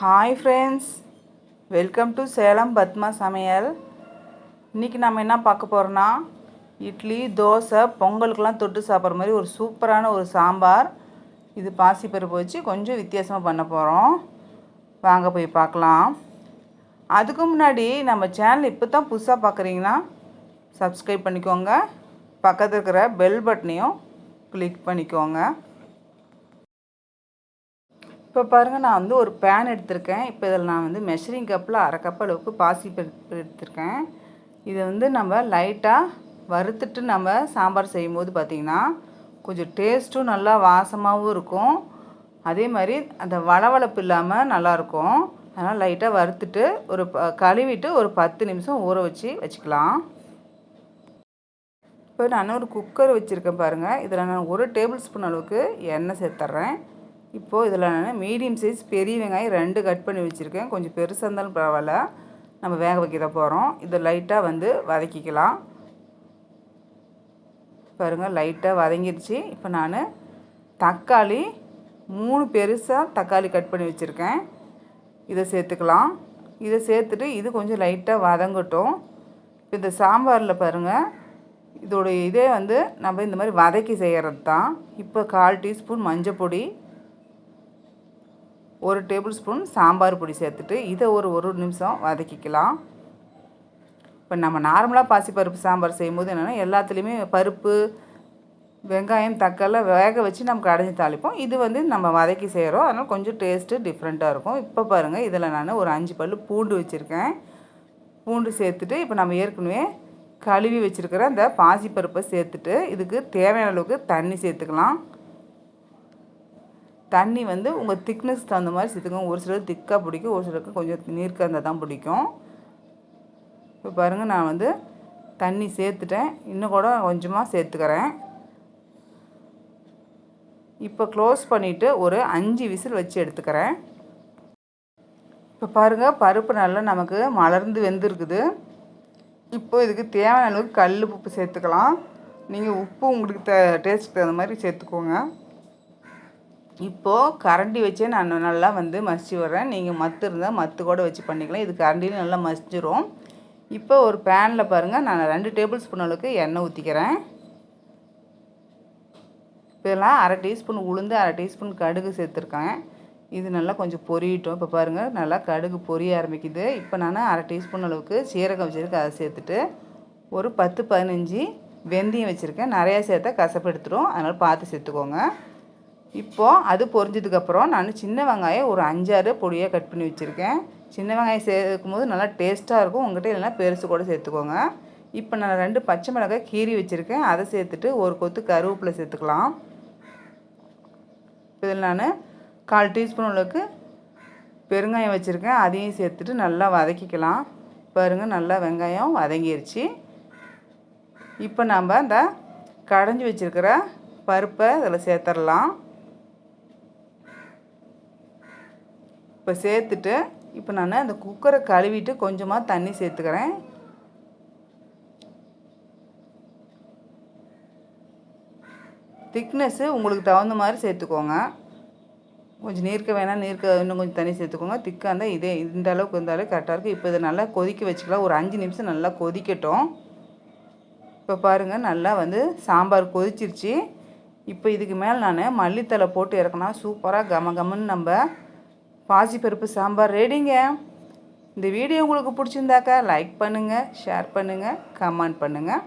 Hi friends welcome to Salem Padma சமையல் இன்றைக்கி நம்ம என்ன பார்க்க போகிறோன்னா இட்லி தோசை பொங்கலுக்கெலாம் தொட்டு சாப்பிட்ற மாதிரி ஒரு சூப்பரான ஒரு சாம்பார். இது பாசிப்பருப்பு வச்சு கொஞ்சம் வித்தியாசமாக பண்ண போகிறோம் வாங்க போய் பார்க்கலாம். அதுக்கு முன்னாடி நம்ம சேனல் இப்போ தான் புதுசாக பார்க்குறீங்கன்னா சப்ஸ்கிரைப் பண்ணிக்கோங்க. பக்கத்தில் இருக்கிற பெல் பட்டனையும் கிளிக் பண்ணிக்கோங்க. இப்போ பாருங்கள் நான் வந்து ஒரு பேன் எடுத்திருக்கேன். இப்போ இதில் நான் வந்து மெஷரிங் கப்பில் அரை கப் அளவுக்கு பாசி எடுத்திருக்கேன். இதை வந்து நம்ம லைட்டாக வறுத்துட்டு நம்ம சாம்பார் செய்யும்போது பார்த்திங்கன்னா கொஞ்சம் டேஸ்ட்டும் நல்லா வாசமாகவும் இருக்கும். அதே மாதிரி அந்த வளவளப்பு இல்லாமல் நல்லாயிருக்கும் அதனால் லைட்டாக வறுத்துட்டு ஒரு ப கழுவிட்டு ஒரு பத்து நிமிஷம் ஊற வச்சு வச்சுக்கலாம். இப்போ நான் ஒரு குக்கர் வச்சுருக்கேன் பாருங்கள் இதில் நான் ஒரு டேபிள் ஸ்பூன் அளவுக்கு எண்ணெய் சேர்த்துட்றேன் இப்போது இதில் நான் மீடியம் சைஸ் பெரிய வெங்காயம் ரெண்டு கட் பண்ணி வச்சுருக்கேன். கொஞ்சம் பெருசாக இருந்தாலும் பரவாயில்ல. நம்ம வேக வைக்க போகிறோம் இதை லைட்டாக வந்து வதக்கிக்கலாம். பாருங்கள் லைட்டாக வதங்கிடுச்சு. இப்போ நான் தக்காளி மூணு பெருசாக தக்காளி கட் பண்ணி வச்சுருக்கேன். இதை சேர்த்துக்கலாம். இதை சேர்த்துட்டு இது கொஞ்சம் லைட்டாக வதங்கட்டும். இப்போ இந்த சாம்பாரில் பாருங்கள் இதோடைய இதே வந்து நம்ம இந்த மாதிரி வதக்கி செய்கிறது தான். இப்போ கால் டீஸ்பூன் மஞ்சள் பொடி ஒரு டேபிள் ஸ்பூன் சாம்பார் பொடி சேர்த்துட்டு இதை ஒரு ஒரு நிமிஷம் வதக்கிக்கலாம். இப்போ நம்ம நார்மலாக பாசிப்பருப்பு சாம்பார் செய்யும்போது என்னென்னா எல்லாத்துலேயுமே பருப்பு வெங்காயம் தக்காளி வேக வச்சு நம்ம கடைஞ்சி தாளிப்போம். இது வந்து நம்ம வதக்கி செய்கிறோம் அதனால் கொஞ்சம் டேஸ்ட்டு டிஃப்ரெண்ட்டாக இருக்கும். இப்போ பாருங்கள் இதில் நான் ஒரு அஞ்சு பல் பூண்டு வச்சுருக்கேன். பூண்டு சேர்த்துட்டு இப்போ நம்ம ஏற்கனவே கழுவி வச்சுருக்கிற அந்த பாசிப்பருப்பை சேர்த்துட்டு இதுக்கு தேவையான அளவுக்கு தண்ணி சேர்த்துக்கலாம். தண்ணி வந்து உங்கள் திக்னஸ் தகுந்த மாதிரி சேர்த்துக்கோங்க. ஒரு சிலருக்கு திக்காக பிடிக்கும் ஒரு சிலருக்கு கொஞ்சம் நீர்க்க இருந்தால் தான் பிடிக்கும். இப்போ பாருங்கள் நான் வந்து தண்ணி சேர்த்துட்டேன். இன்னும் கூட கொஞ்சமாக சேர்த்துக்கிறேன். இப்போ க்ளோஸ் பண்ணிவிட்டு ஒரு அஞ்சு விசில் வச்சு எடுத்துக்கிறேன். இப்போ பாருங்கள் பருப்பு நல்லா நமக்கு மலர்ந்து வெந்திருக்குது. இப்போ இதுக்கு தேவையான அளவுக்கு கல் உப்பு சேர்த்துக்கலாம். நீங்கள் உப்பு உங்களுக்கு த டேஸ்ட்டுக்கு தகுந்த மாதிரி சேர்த்துக்கோங்க. இப்போது கரண்டி வச்சே நான் நல்லா வந்து மசிச்சு விட்றேன் நீங்கள் மத்து இருந்தால் மத்து கூட வச்சு பண்ணிக்கலாம். இது கரண்டியில் நல்லா மசிச்சிரும் இப்போ ஒரு பேனில் பாருங்கள் நான் ரெண்டு டேபிள் ஸ்பூன் அளவுக்கு எண்ணெய் ஊற்றிக்கிறேன் இப்போலாம் அரை டீஸ்பூன் உளுந்து அரை டீஸ்பூன் கடுகு சேர்த்துருக்கேன். இது நல்லா கொஞ்சம் பொரியட்டும். இப்போ பாருங்கள் நல்லா கடுகு பொரிய ஆரம்பிக்குது. இப்போ நான் அரை டீஸ்பூன் அளவுக்கு சீரகம் வச்சுருக்கேன். அதை சேர்த்துட்டு ஒரு பத்து பதினஞ்சு வெந்தயம் வச்சுருக்கேன். நிறையா சேர்த்தா கசப்பு எடுத்துடும் அதனால் பார்த்து சேர்த்துக்கோங்க. இப்போது அது பொரிஞ்சதுக்கப்புறம் நான் சின்ன வெங்காயம் ஒரு அஞ்சாறு பொடியாக கட் பண்ணி வச்சுருக்கேன். சின்ன வெங்காயம் சேர்க்கும் போது நல்லா டேஸ்ட்டாக இருக்கும். உங்கள்கிட்ட இல்லைனா பெருசு கூட சேர்த்துக்கோங்க. இப்போ நான் ரெண்டு பச்சை மிளகாய் கீறி வச்சுருக்கேன். அதை சேர்த்துட்டு ஒரு கொத்து கருவேப்பிலை சேர்த்துக்கலாம். இதில் நான் கால் டீஸ்பூன் அளவுக்கு பெருங்காயம் வச்சுருக்கேன். அதையும் சேர்த்துட்டு நல்லா வதக்கிக்கலாம். பாருங்கள் நல்லா வெங்காயம் வதங்கிருச்சு. இப்போ நம்ம அந்த கடைஞ்சி வச்சுருக்கிற பருப்பை இதில் சேர்த்துடலாம். இப்போ சேர்த்துட்டு இப்போ நான் அந்த குக்கரை கழுவிட்டு கொஞ்சமாக தண்ணி சேர்த்துக்கிறேன். திக்னஸ்ஸு உங்களுக்கு தகுந்த மாதிரி சேர்த்துக்கோங்க. கொஞ்சம் நீர்க்க வேணால் நீர்க்க இன்னும் கொஞ்சம் தண்ணி சேர்த்துக்கோங்க. திக்காக இருந்தால் இதே இந்த அளவுக்கு இருந்தாலே கரெக்டாக இருக்குது இப்போ இதை நல்லா கொதிக்க வச்சுக்கலாம். ஒரு அஞ்சு நிமிஷம் நல்லா கொதிக்கட்டும். இப்போ பாருங்கள் நல்லா வந்து சாம்பார் கொதிச்சிருச்சு. இப்போ இதுக்கு மேலே நான் மல்லித்தலை போட்டு இறக்குனா சூப்பராக கம கமன்னு நம்ம பாசிப்பருப்பு சாம்பார் ரெடிங்க இந்த வீடியோ உங்களுக்கு பிடிச்சிருந்தாக்கா லைக் பண்ணுங்கள் ஷேர் பண்ணுங்கள் கமெண்ட் பண்ணுங்கள்